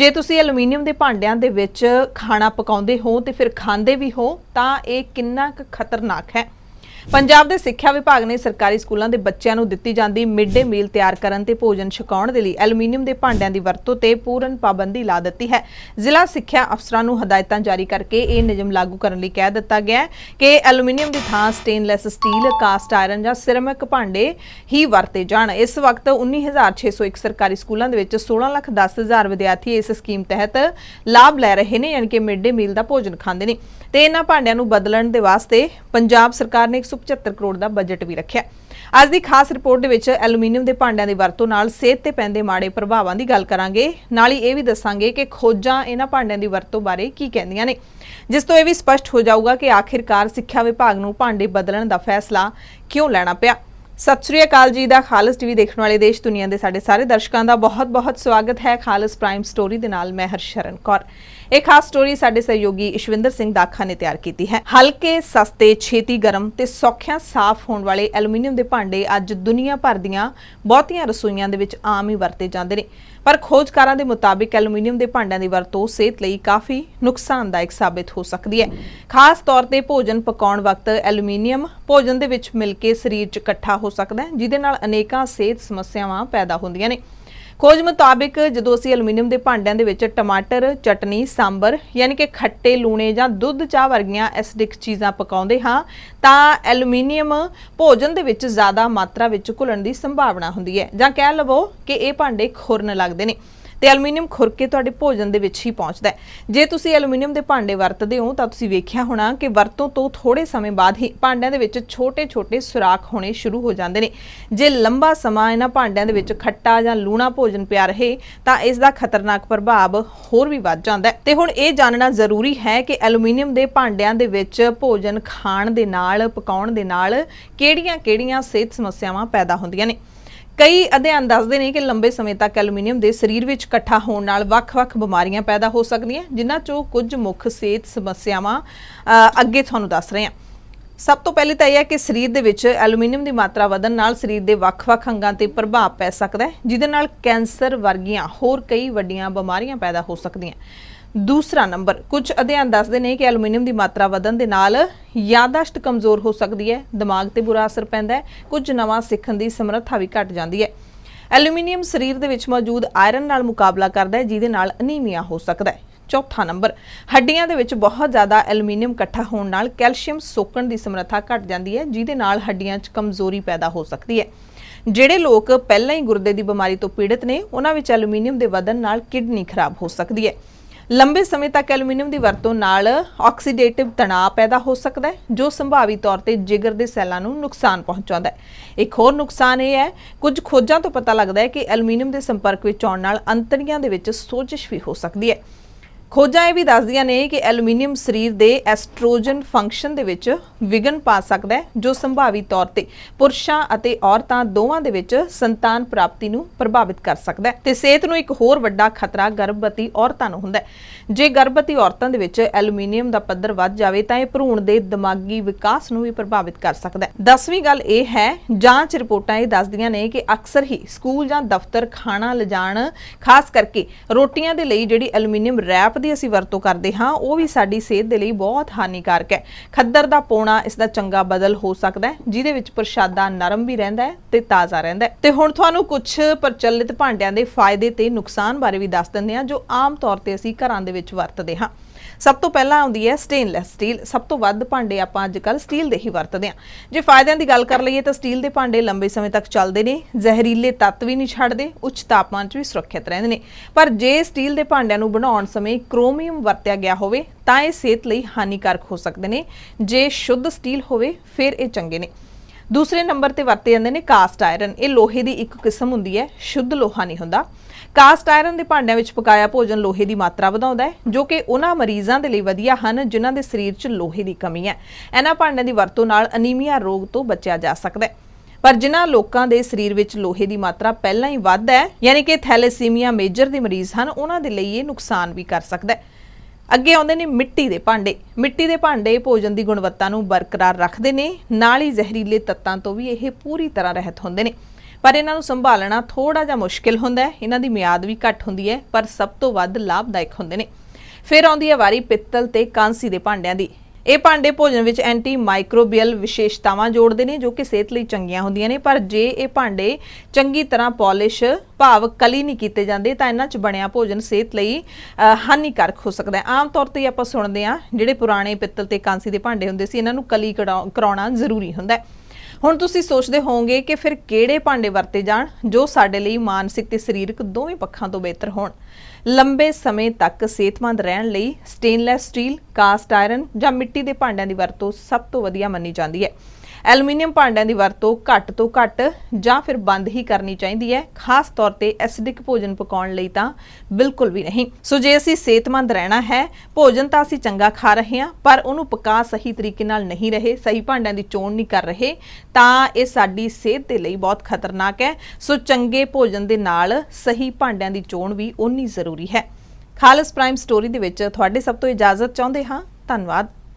ਜੇ ਤੁਸੀਂ ਐਲੂਮੀਨੀਅਮ ਦੇ ਭਾਂਡਿਆਂ ਦੇ ਵਿੱਚ ਖਾਣਾ ਪਕਾਉਂਦੇ ਹੋ ਤੇ ਫਿਰ ਖਾਂਦੇ ਵੀ ਹੋ, ਤਾਂ ਇਹ ਕਿੰਨਾ ਕੁ ਖਤਰਨਾਕ ਹੈ? ਪੰਜਾਬ ਦੇ ਸਿੱਖਿਆ ਵਿਭਾਗ ਨੇ ਸਰਕਾਰੀ ਸਕੂਲਾਂ ਦੇ ਬੱਚਿਆਂ ਨੂੰ ਦਿੱਤੀ ਜਾਂਦੀ ਮਿਡ ਡੇ ਮੀਲ ਤਿਆਰ ਕਰਨ ਤੇ ਭੋਜਨ ਛਕਾਉਣ ਦੇ ਲਈ ਐਲੂਮੀਨੀਅਮ ਦੇ ਭਾਂਡਿਆਂ ਦੀ ਵਰਤੋਂ ਤੇ ਪੂਰਨ ਪਾਬੰਦੀ ਲਾ ਦਿੱਤੀ ਹੈ। ਜ਼ਿਲ੍ਹਾ ਸਿੱਖਿਆ ਅਫਸਰਾਂ ਨੂੰ ਹਦਾਇਤਾਂ ਜਾਰੀ ਕਰਕੇ ਇਹ ਨਿਯਮ ਲਾਗੂ ਕਰਨ ਲਈ ਕਹਿ ਦਿੱਤਾ ਗਿਆ ਹੈ ਕਿ ਐਲੂਮੀਨੀਅਮ ਦੀ ਥਾਂ ਸਟੇਨਲੈਸ ਸਟੀਲ, ਕਾਸਟ ਆਇਰਨ ਜਾਂ ਸਿਰਮਿਕ ਭਾਂਡੇ ਹੀ ਵਰਤੇ ਜਾਣ। ਇਸ ਵਕਤ 19601 ਸਰਕਾਰੀ ਸਕੂਲਾਂ ਦੇ ਵਿੱਚ 16 ਲੱਖ 10 ਹਜ਼ਾਰ ਵਿਦਿਆਰਥੀ ਇਸ ਸਕੀਮ ਤਹਿਤ ਲਾਭ ਲੈ ਰਹੇ ਨੇ, ਯਾਨੀ ਕਿ ਮਿਡ ਡੇ ਮੀਲ ਦਾ ਭੋਜਨ ਖਾਂਦੇ ਨੇ। ਤੇ ਇਹਨਾਂ ਭਾਂਡਿਆਂ ਨੂੰ ਬਦਲਣ ਦੇ ਵਾਸਤੇ ਪੰਜਾਬ ਸਰਕਾਰ ਨੇ 175 ਕਰੋੜ ਦਾ ਬਜਟ ਵੀ ਰੱਖਿਆ। ਅੱਜ ਦੀ ਖਾਸ ਰਿਪੋਰਟ ਦੇ ਵਿੱਚ ਐਲੂਮੀਨੀਅਮ ਦੇ ਭਾਂਡਿਆਂ ਦੀ ਵਰਤੋਂ ਨਾਲ ਸਿਹਤ ਤੇ ਪੈਂਦੇ ਮਾੜੇ ਪ੍ਰਭਾਵਾਂ ਦੀ ਗੱਲ ਕਰਾਂਗੇ। ਨਾਲ ਹੀ ਇਹ ਵੀ ਦੱਸਾਂਗੇ ਕਿ ਖੋਜਾਂ ਇਹਨਾਂ ਭਾਂਡਿਆਂ ਦੀ ਵਰਤੋਂ ਬਾਰੇ ਕੀ ਕਹਿੰਦੀਆਂ ਨੇ। ਜਿਸ ਤੋਂ ਇਹ ਵੀ ਸਪਸ਼ਟ ਹੋ ਜਾਊਗਾ ਕਿ ਆਖਿਰਕਾਰ ਸਿੱਖਿਆ ਵਿਭਾਗ ਨੂੰ ਭਾਂਡੇ ਬਦਲਣ ਦਾ ਫੈਸਲਾ ਕਿਉਂ ਲੈਣਾ ਪਿਆ? ਸਤਿ ਸ੍ਰੀ ਅਕਾਲ ਜੀ, ਦਾ ਖਾਲਸ ਟੀਵੀ ਦੇਖਣ ਵਾਲੇ ਦੇਸ਼ ਦੁਨੀਆ ਦੇ ਸਾਡੇ ਸਾਰੇ ਦਰਸ਼ਕਾਂ ਦਾ ਬਹੁਤ-ਬਹੁਤ ਸਵਾਗਤ ਹੈ ਖਾਲਸ ਪ੍ਰਾਈਮ ਸਟੋਰੀ ਦੇ ਨਾਲ ਮੈਂ ਹਰਸ਼ਰਨ ਕੌਰ। ਇਹ ਖਾਸ ਸਟੋਰੀ ਸਾਡੇ ਸਹਿਯੋਗੀ ਇਸ਼ਵਿੰਦਰ ਸਿੰਘ ਦਾਖਾ ਨੇ ਤਿਆਰ ਕੀਤੀ ਹੈ। ਹਲਕੇ, ਸਸਤੇ, ਛੇਤੀ ਗਰਮ ਤੇ ਸੌਖਿਆਂ ਸਾਫ਼ ਹੋਣ ਵਾਲੇ ਐਲੂਮੀਨੀਅਮ ਦੇ ਭਾਂਡੇ ਅੱਜ ਦੁਨੀਆ ਭਰ ਦੀਆਂ ਬਹੁਤੀਆਂ ਰਸੋਈਆਂ ਦੇ ਵਿੱਚ ਆਮ ਹੀ ਵਰਤੇ ਜਾਂਦੇ ਨੇ। ਪਰ ਖੋਜਕਾਰਾਂ ਦੇ ਮੁਤਾਬਿਕ ਐਲੂਮੀਨੀਅਮ ਦੇ ਭਾਂਡਿਆਂ ਦੀ ਵਰਤੋਂ ਸਿਹਤ ਲਈ ਕਾਫੀ ਨੁਕਸਾਨਦਾਇਕ ਸਾਬਿਤ ਹੋ ਸਕਦੀ ਹੈ। ਖਾਸ ਤੌਰ ਤੇ ਭੋਜਨ ਪਕਾਉਣ ਵਕਤ ਐਲੂਮੀਨੀਅਮ ਭੋਜਨ ਦੇ ਵਿੱਚ ਮਿਲ ਕੇ ਸਰੀਰ 'ਚ ਇਕੱਠਾ ਹੋ ਸਕਦਾ ਹੈ, ਜਿਹਦੇ ਨਾਲ ਅਨੇਕਾਂ ਸਿਹਤ ਸਮੱਸਿਆਵਾਂ ਪੈਦਾ ਹੁੰਦੀਆਂ ਨੇ। ਖੋਜ ਮੁਤਾਬਿਕ ਜਦੋਂ ਅਸੀਂ ਐਲੂਮੀਨੀਅਮ ਦੇ ਭਾਂਡਿਆਂ ਦੇ ਵਿੱਚ ਟਮਾਟਰ, ਚਟਨੀ, ਸਾਂਬਰ ਯਾਨੀ ਕਿ ਖੱਟੇ ਲੂਣੇ ਜਾਂ ਦੁੱਧ ਚਾਹ ਵਰਗੀਆਂ ਐਸਿਡਿਕ ਚੀਜ਼ਾਂ ਪਕਾਉਂਦੇ ਹਾਂ, ਤਾਂ ਐਲੂਮੀਨੀਅਮ ਭੋਜਨ ਦੇ ਵਿੱਚ ਜ਼ਿਆਦਾ ਮਾਤਰਾ ਵਿੱਚ ਘੁਲਣ ਦੀ ਸੰਭਾਵਨਾ ਹੁੰਦੀ ਹੈ। ਜਾਂ ਕਹਿ ਲਵੋ ਕਿ ਇਹ ਭਾਂਡੇ ਖੁਰਨ ਲੱਗਦੇ ਨੇ। ਤੇ ਐਲੂਮੀਨੀਅਮ ਖੁਰ ਕੇ ਤੁਹਾਡੇ ਭੋਜਨ ਦੇ ਵਿੱਚ ਹੀ ਪਹੁੰਚਦਾ ਹੈ। ਜੇ ਤੁਸੀਂ ਐਲੂਮੀਨੀਅਮ ਦੇ ਭਾਂਡੇ ਵਰਤਦੇ ਹੋ, ਤਾਂ ਤੁਸੀਂ ਵੇਖਿਆ ਹੋਣਾ ਕਿ ਵਰਤੋਂ ਤੋਂ ਥੋੜੇ ਸਮੇਂ ਬਾਅਦ ਹੀ ਭਾਂਡਿਆਂ ਦੇ ਵਿੱਚ ਛੋਟੇ-ਛੋਟੇ ਸੁਰਾਖ ਹੋਣੇ ਸ਼ੁਰੂ ਹੋ ਜਾਂਦੇ ਨੇ। ਜੇ ਲੰਬਾ ਸਮਾਂ ਇਹਨਾਂ ਭਾਂਡਿਆਂ ਦੇ ਵਿੱਚ ਖੱਟਾ ਜਾਂ ਲੂਣਾ ਭੋਜਨ ਪਿਆ ਰਹੇ, ਤਾਂ ਇਸ ਦਾ ਖਤਰਨਾਕ ਪ੍ਰਭਾਵ ਹੋਰ ਵੀ ਵੱਧ ਜਾਂਦਾ ਹੈ। ਤੇ ਹੁਣ ਇਹ ਜਾਣਨਾ ਜ਼ਰੂਰੀ ਹੈ ਕਿ ਐਲੂਮੀਨੀਅਮ ਦੇ ਭਾਂਡਿਆਂ ਦੇ ਵਿੱਚ ਭੋਜਨ ਖਾਣ ਦੇ ਨਾਲ, ਪਕਾਉਣ ਦੇ ਨਾਲ ਕਿਹੜੀਆਂ-ਕਿਹੜੀਆਂ ਸਿਹਤ ਸਮੱਸਿਆਵਾਂ ਪੈਦਾ ਹੁੰਦੀਆਂ ਨੇ। ਕਈ ਅਧਿਐਨ ਦੱਸਦੇ ਨੇ ਕਿ ਲੰਬੇ ਸਮੇਂ ਤੱਕ ਐਲੂਮੀਨੀਅਮ ਦੇ ਸਰੀਰ ਵਿੱਚ ਇਕੱਠਾ ਹੋਣ ਨਾਲ ਵੱਖ-ਵੱਖ ਬਿਮਾਰੀਆਂ ਪੈਦਾ ਹੋ ਸਕਦੀਆਂ, ਜਿਨ੍ਹਾਂ ਚੋਂ ਕੁਝ ਮੁੱਖ ਸਿਹਤ ਸਮੱਸਿਆਵਾਂ ਅੱਗੇ ਤੁਹਾਨੂੰ ਦੱਸ ਰਹੇ ਹਾਂ। ਸਭ ਤੋਂ ਪਹਿਲੇ ਤਾਂ ਇਹ ਹੈ ਕਿ ਸਰੀਰ ਦੇ ਵਿੱਚ ਐਲੂਮੀਨੀਅਮ ਦੀ ਮਾਤਰਾ ਵਧਣ ਨਾਲ ਸਰੀਰ ਦੇ ਵੱਖ-ਵੱਖ ਅੰਗਾਂ ਤੇ ਪ੍ਰਭਾਵ ਪੈ ਸਕਦਾ ਹੈ, ਜਿਹਦੇ ਨਾਲ ਕੈਂਸਰ ਵਰਗੀਆਂ ਹੋਰ ਕਈ ਵੱਡੀਆਂ ਬਿਮਾਰੀਆਂ ਪੈਦਾ ਹੋ ਸਕਦੀਆਂ। ਦੂਸਰਾ ਨੰਬਰ, ਕੁਝ ਅਧਿਐਨ ਦੱਸਦੇ ਨੇ ਕਿ ਐਲੂਮੀਨੀਅਮ ਦੀ ਮਾਤਰਾ ਵਧਣ ਦੇ ਨਾਲ ਯਾਦਾਸ਼ਤ ਕਮਜ਼ੋਰ ਹੋ ਸਕਦੀ ਹੈ, ਦਿਮਾਗ ਤੇ ਬੁਰਾ ਅਸਰ ਪੈਂਦਾ ਹੈ, ਕੁਝ ਨਵਾਂ ਸਿੱਖਣ ਦੀ ਸਮਰੱਥਾ ਵੀ ਘਟ ਜਾਂਦੀ ਹੈ। ਐਲੂਮੀਨੀਅਮ ਸਰੀਰ ਦੇ ਵਿੱਚ ਮੌਜੂਦ ਆਇਰਨ ਨਾਲ ਮੁਕਾਬਲਾ ਕਰਦਾ ਹੈ, ਜਿਹਦੇ ਨਾਲ ਅਨੀਮੀਆ ਹੋ ਸਕਦਾ ਹੈ। ਚੌਥਾ ਨੰਬਰ, ਹੱਡੀਆਂ ਦੇ ਵਿੱਚ ਬਹੁਤ ਜ਼ਿਆਦਾ ਐਲੂਮੀਨੀਅਮ ਇਕੱਠਾ ਹੋਣ ਨਾਲ ਕੈਲਸ਼ੀਅਮ ਸੋਕਣ ਦੀ ਸਮਰੱਥਾ ਘਟ ਜਾਂਦੀ ਹੈ, ਜਿਹਦੇ ਨਾਲ ਹੱਡੀਆਂ 'ਚ ਕਮਜ਼ੋਰੀ ਪੈਦਾ ਹੋ ਸਕਦੀ ਹੈ। ਜਿਹੜੇ ਲੋਕ ਪਹਿਲਾਂ ਹੀ ਗੁਰਦੇ ਦੀ ਬਿਮਾਰੀ ਤੋਂ ਪੀੜਤ ਨੇ, ਉਹਨਾਂ ਵਿੱਚ ਐਲੂਮੀਨੀਅਮ ਦੇ ਵਧਣ ਨਾਲ ਕਿਡਨੀ ਖਰਾਬ ਹੋ ਸਕਦੀ ਹੈ। ਲੰਬੇ ਸਮੇਂ ਤੱਕ ਐਲੂਮੀਨੀਅਮ ਦੀ ਵਰਤੋਂ ਨਾਲ ਆਕਸੀਡੇਟਿਵ ਤਣਾਅ ਪੈਦਾ ਹੋ ਸਕਦਾ ਹੈ, ਜੋ ਸੰਭਾਵੀ ਤੌਰ ਤੇ ਜਿਗਰ ਦੇ ਸੈੱਲਾਂ ਨੂੰ ਨੁਕਸਾਨ ਪਹੁੰਚਾਉਂਦਾ ਹੈ। ਇੱਕ ਹੋਰ ਨੁਕਸਾਨ ਇਹ ਹੈ, ਕੁਝ ਖੋਜਾਂ ਤੋਂ ਪਤਾ ਲੱਗਦਾ ਹੈ ਕਿ ਐਲੂਮੀਨੀਅਮ ਦੇ ਸੰਪਰਕ ਵਿੱਚ ਆਉਣ ਨਾਲ ਅੰਤੜੀਆਂ ਦੇ ਵਿੱਚ ਸੋਜਸ਼ ਵੀ ਹੋ ਸਕਦੀ ਹੈ। ਖੋਜਾਂ ਇਹ ਵੀ ਦੱਸਦੀਆਂ ਨੇ ਕਿ ਐਲੂਮੀਨੀਅਮ ਸਰੀਰ ਦੇ ਐਸਟ੍ਰੋਜਨ ਫੰਕਸ਼ਨ ਦੇ ਵਿੱਚ ਵਿਘਨ ਪਾ ਸਕਦਾ ਹੈ, ਜੋ ਸੰਭਾਵੀ ਤੌਰ ਤੇ ਪੁਰਸ਼ਾਂ ਅਤੇ ਔਰਤਾਂ ਦੋਵਾਂ ਦੇ ਵਿੱਚ ਸੰਤਾਨ ਪ੍ਰਾਪਤੀ ਨੂੰ ਪ੍ਰਭਾਵਿਤ ਕਰ ਸਕਦਾ ਹੈ। ਤੇ ਸਿਹਤ ਨੂੰ ਇੱਕ ਹੋਰ ਵੱਡਾ ਖਤਰਾ ਗਰਭਵਤੀ ਔਰਤਾਂ ਨੂੰ ਹੁੰਦਾ ਹੈ। ਜੇ ਗਰਭਵਤੀ ਔਰਤਾਂ ਦੇ ਵਿੱਚ ਐਲੂਮੀਨੀਅਮ ਦਾ ਪੱਧਰ ਵੱਧ ਜਾਵੇ, ਤਾਂ ਇਹ ਭਰੂਣ ਦੇ ਦਿਮਾਗੀ ਵਿਕਾਸ ਨੂੰ ਵੀ ਪ੍ਰਭਾਵਿਤ ਕਰ ਸਕਦਾ ਹੈ। ਦਸਵੀਂ ਗੱਲ ਇਹ ਹੈ, ਜਾਂਚ ਰਿਪੋਰਟਾਂ ਇਹ ਦੱਸਦੀਆਂ ਨੇ ਕਿ ਅਕਸਰ ਹੀ ਸਕੂਲ ਜਾਂ ਦਫ਼ਤਰ ਖਾਣਾ ਲਿਜਾਣ, ਖਾਸ ਕਰਕੇ ਰੋਟੀਆਂ ਦੇ ਲਈ ਜਿਹੜੀ ਐਲੂਮੀਨੀਅਮ ਰੈਪ ਦੀ ਅਸੀਂ ਵਰਤੋਂ ਕਰਦੇ ਹਾਂ, ਉਹ ਵੀ ਸਾਡੀ ਸਿਹਤ ਦੇ ਲਈ ਬਹੁਤ ਹਾਨੀਕਾਰਕ ਹੈ। ਖੱਦਰ ਦਾ ਪੋਣਾ ਇਸ ਦਾ ਚੰਗਾ ਬਦਲ ਹੋ ਸਕਦਾ ਹੈ, ਜਿਹਦੇ ਵਿੱਚ ਪ੍ਰਸ਼ਾਦਾ ਨਰਮ ਵੀ ਰਹਿੰਦਾ ਹੈ ਤੇ ਤਾਜ਼ਾ ਰਹਿੰਦਾ ਹੈ। ਤੇ ਹੁਣ ਤੁਹਾਨੂੰ ਕੁਝ ਪ੍ਰਚਲਿਤ ਭਾਂਡਿਆਂ ਦੇ ਫਾਇਦੇ ਤੇ ਨੁਕਸਾਨ ਬਾਰੇ ਵੀ ਦੱਸ ਦਿੰਦੇ ਹਾਂ, ਜੋ ਆਮ ਤੌਰ ਤੇ ਅਸੀਂ ਘਰਾਂ ਦੇ ਵਿੱਚ ਵਰਤਦੇ ਹਾਂ। ਸਭ ਤੋਂ ਪਹਿਲਾਂ ਆਉਂਦੀ ਹੈ ਸਟੇਨਲੈਸ ਸਟੀਲ। ਸਭ ਤੋਂ ਵੱਧ ਭਾਂਡੇ ਆਪਾਂ ਅੱਜ ਕੱਲ ਸਟੀਲ ਦੇ ਹੀ ਵਰਤਦੇ ਹਾਂ। ਜੇ ਫਾਇਦਿਆਂ ਦੀ ਗੱਲ ਕਰ ਲਈਏ ਤਾਂ ਸਟੀਲ ਦੇ ਭਾਂਡੇ ਲੰਬੇ ਸਮੇਂ ਤੱਕ ਚੱਲਦੇ ਨੇ, ਜ਼ਹਿਰੀਲੇ ਤੱਤ ਵੀ ਨਹੀਂ ਛੱਡਦੇ, ਉੱਚ ਤਾਪਮਾਨ 'ਚ ਵੀ ਸੁਰੱਖਿਅਤ ਰਹਿੰਦੇ ਨੇ। ਪਰ ਜੇ ਸਟੀਲ ਦੇ ਭਾਂਡਿਆਂ ਨੂੰ ਬਣਾਉਣ ਸਮੇਂ ਕ੍ਰੋਮੀਅਮ ਵਰਤਿਆ ਗਿਆ ਹੋਵੇ, ਤਾਂ ਇਹ ਸਿਹਤ ਲਈ ਹਾਨੀਕਾਰਕ ਹੋ ਸਕਦੇ ਨੇ। ਜੇ ਸ਼ੁੱਧ ਸਟੀਲ ਹੋਵੇ, ਫਿਰ ਇਹ ਚੰਗੇ ਨੇ। ਦੂਸਰੇ ਨੰਬਰ ਤੇ ਵਰਤੇ ਜਾਂਦੇ ਨੇ ਕਾਸਟ ਆਇਰਨ। ਇਹ ਲੋਹੇ ਦੀ ਇੱਕ ਕਿਸਮ ਹੁੰਦੀ ਹੈ, ਸ਼ੁੱਧ ਲੋਹਾ ਨਹੀਂ ਹੁੰਦਾ। ਕਾਸਟ ਆਇਰਨ ਦੇ ਭਾਂਡਿਆਂ ਵਿੱਚ ਪਕਾਇਆ ਭੋਜਨ ਲੋਹੇ ਦੀ ਮਾਤਰਾ ਵਧਾਉਂਦਾ ਹੈ, ਜੋ ਕਿ ਉਹਨਾਂ ਮਰੀਜ਼ਾਂ ਦੇ ਲਈ ਵਧੀਆ ਹਨ ਜਿਨ੍ਹਾਂ ਦੇ ਸਰੀਰ 'ਚ ਲੋਹੇ ਦੀ ਕਮੀ ਹੈ। ਇਹਨਾਂ ਭਾਂਡਿਆਂ ਦੀ ਵਰਤੋਂ ਨਾਲ ਅਨੀਮੀਆ ਰੋਗ ਤੋਂ ਬਚਿਆ ਜਾ ਸਕਦਾ ਹੈ। ਪਰ ਜਿਨ੍ਹਾਂ ਲੋਕਾਂ ਦੇ ਸਰੀਰ ਵਿੱਚ ਲੋਹੇ ਦੀ ਮਾਤਰਾ ਪਹਿਲਾਂ ਹੀ ਵੱਧ ਹੈ, ਯਾਨੀ ਕਿ ਥੈਲੇਸੀਮੀਆ ਮੇਜਰ ਦੇ ਮਰੀਜ਼ ਹਨ, ਉਹਨਾਂ ਦੇ ਲਈ ਇਹ ਨੁਕਸਾਨ ਵੀ ਕਰ ਸਕਦਾ ਹੈ। ਅੱਗੇ ਆਉਂਦੇ ਨੇ ਮਿੱਟੀ ਦੇ ਭਾਂਡੇ। ਮਿੱਟੀ ਦੇ ਭਾਂਡੇ ਭੋਜਨ ਦੀ ਗੁਣਵੱਤਾ ਨੂੰ ਬਰਕਰਾਰ ਰੱਖਦੇ ਨੇ। ਨਾਲ ਹੀ ਜ਼ਹਿਰੀਲੇ ਤੱਤਾਂ ਤੋਂ ਵੀ ਇਹ ਪੂਰੀ ਤਰ੍ਹਾਂ ਰਹਿਤ ਹੁੰਦੇ ਨੇ। ਪਰ ਇਹਨਾਂ ਨੂੰ ਸੰਭਾਲਣਾ ਥੋੜਾ ਜਿਹਾ ਮੁਸ਼ਕਿਲ ਹੁੰਦਾ ਹੈ। ਇਹਨਾਂ ਦੀ ਮਿਆਦ ਵੀ ਘੱਟ ਹੁੰਦੀ ਹੈ, ਪਰ ਸਭ ਤੋਂ ਵੱਧ ਲਾਭਦਾਇਕ ਹੁੰਦੇ ਨੇ। ਫਿਰ ਆਉਂਦੀ ਹੈ ਵਾਰੀ ਪਿੱਤਲ ਤੇ ਕਾਂਸੀ ਦੇ ਭਾਂਡਿਆਂ ਦੀ। ਇਹ ਭਾਂਡੇ ਭੋਜਨ ਵਿੱਚ ਐਂਟੀ ਮਾਈਕਰੋਬੀਅਲ ਵਿਸ਼ੇਸ਼ਤਾਵਾਂ ਜੋੜਦੇ ਨੇ ਜੋ ਕਿ ਸਿਹਤ ਲਈ ਚੰਗੀਆਂ ਹੁੰਦੀਆਂ ਨੇ, ਪਰ ਜੇ ਇਹ ਭਾਂਡੇ ਚੰਗੀ ਤਰ੍ਹਾਂ ਪਾਲਿਸ਼ ਭਾਵ ਕਲੀ ਨਹੀਂ ਕੀਤੇ ਜਾਂਦੇ, ਤਾਂ ਇਹਨਾਂ 'ਚ ਬਣਿਆ ਭੋਜਨ ਸਿਹਤ ਲਈ ਹਾਨੀਕਾਰਕ ਹੋ ਸਕਦਾ ਹੈ। ਆਮ ਤੌਰ ਤੇ ਆਪਾਂ ਸੁਣਦੇ ਹਾਂ, ਜਿਹੜੇ ਪੁਰਾਣੇ ਪਿੱਤਲ ਤੇ ਕਾਂਸੀ ਦੇ ਭਾਂਡੇ ਹੁੰਦੇ ਸੀ, ਇਹਨਾਂ ਨੂੰ ਕਲੀ ਕਢਾਉ- ਕਰਾਉਣਾ ਜ਼ਰੂਰੀ ਹੁੰਦਾ ਹੈ। ਹੁਣ ਤੁਸੀਂ ਸੋਚਦੇ ਹੋਵੋਗੇ ਕਿ ਫਿਰ ਕਿਹੜੇ ਭਾਂਡੇ ਵਰਤੇ ਜਾਣ, ਜੋ ਸਾਡੇ ਲਈ ਮਾਨਸਿਕ ਤੇ ਸਰੀਰਕ ਦੋਵੇਂ ਪੱਖਾਂ ਤੋਂ ਬਿਹਤਰ ਹੋਣ? ਲੰਬੇ ਸਮੇਂ ਤੱਕ ਸਿਹਤਮੰਦ ਰਹਿਣ ਲਈ ਸਟੇਨਲੈਸ ਸਟੀਲ ਕਾਸਟ ਆਇਰਨ ਜਾਂ ਮਿੱਟੀ ਦੇ ਭਾਂਡਿਆਂ ਦੀ ਵਰਤੋਂ ਸਭ ਤੋਂ ਵਧੀਆ ਮੰਨੀ ਜਾਂਦੀ ਹੈ। ਐਲੂਮੀਨੀਅਮ ਭਾਂਡਿਆਂ ਦੀ ਵਰਤੋਂ ਘੱਟ ਤੋਂ ਘੱਟ ਜਾਂ ਫਿਰ ਬੰਦ ਹੀ ਕਰਨੀ ਚਾਹੀਦੀ ਹੈ। ਖਾਸ ਤੌਰ ਤੇ ਐਸਿਡਿਕ ਭੋਜਨ ਪਕਾਉਣ ਲਈ ਤਾਂ ਬਿਲਕੁਲ ਵੀ ਨਹੀਂ। ਸੋ ਜੇ ਅਸੀਂ ਸਿਹਤਮੰਦ ਰਹਿਣਾ ਹੈ, ਭੋਜਨ ਤਾਂ ਅਸੀਂ ਚੰਗਾ ਖਾ ਰਹੇ ਹਾਂ, ਪਰ ਉਹਨੂੰ ਪਕਾ ਸਹੀ ਤਰੀਕੇ ਨਾਲ ਨਹੀਂ ਰਹੇ, ਸਹੀ ਭਾਂਡਿਆਂ ਦੀ ਚੋਣ ਨਹੀਂ ਕਰ ਰਹੇ, ਤਾਂ ਇਹ ਸਾਡੀ ਸਿਹਤ ਦੇ ਲਈ ਬਹੁਤ ਖਤਰਨਾਕ ਹੈ। ਸੋ ਚੰਗੇ ਭੋਜਨ ਦੇ ਨਾਲ ਸਹੀ ਭਾਂਡਿਆਂ ਦੀ ਚੋਣ ਵੀ ਉਨੀ ਜ਼ਰੂਰੀ ਹੈ। ਖਾਲਸ ਪ੍ਰਾਈਮ ਸਟੋਰੀ ਦੇ ਵਿੱਚ ਤੁਹਾਡੇ ਸਭ ਤੋਂ ਇਜਾਜ਼ਤ ਚਾਹੁੰਦੇ ਹਾਂ। ਧੰਨਵਾਦ।